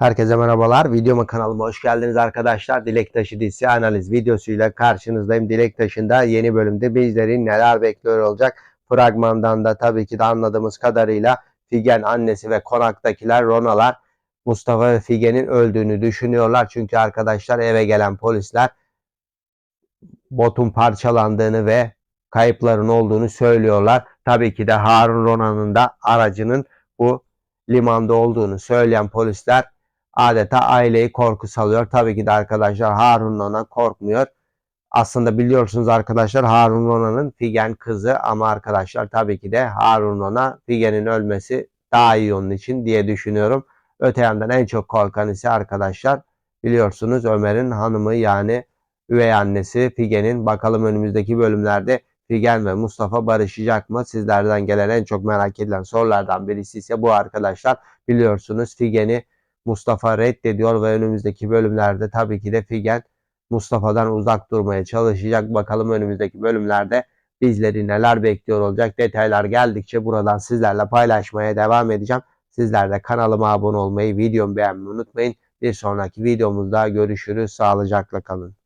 Herkese merhabalar. Videoma kanalıma hoş geldiniz arkadaşlar. Dilek Taşı dizisi analiz videosuyla karşınızdayım. Dilek Taşı'nda yeni bölümde bizleri neler bekliyor olacak? Fragmandan da tabii ki de anladığımız kadarıyla Figen annesi ve konaktakiler Ronalar Mustafa ve Figen'in öldüğünü düşünüyorlar. Çünkü arkadaşlar eve gelen polisler botun parçalandığını ve kayıpların olduğunu söylüyorlar. Tabii ki de Harun Rona'nın da aracının bu limanda olduğunu söyleyen polisler adeta aileyi korku salıyor. Tabii ki de arkadaşlar Harun Rona korkmuyor. Aslında biliyorsunuz arkadaşlar Harun Rona'nın Figen kızı ama arkadaşlar tabii ki de Harun Rona Figen'in ölmesi daha iyi onun için diye düşünüyorum. Öte yandan en çok korkan ise arkadaşlar biliyorsunuz Ömer'in hanımı yani üvey annesi Figen'in bakalım önümüzdeki bölümlerde Figen ve Mustafa barışacak mı? Sizlerden gelen en çok merak edilen sorulardan birisi ise bu arkadaşlar. Biliyorsunuz Figen'i Mustafa reddediyor ve önümüzdeki bölümlerde tabii ki de Figen Mustafa'dan uzak durmaya çalışacak. Bakalım önümüzdeki bölümlerde bizleri neler bekliyor olacak. Detaylar geldikçe buradan sizlerle paylaşmaya devam edeceğim. Sizler de kanalıma abone olmayı, videomu beğenmeyi unutmayın. Bir sonraki videomuzda görüşürüz. Sağlıcakla kalın.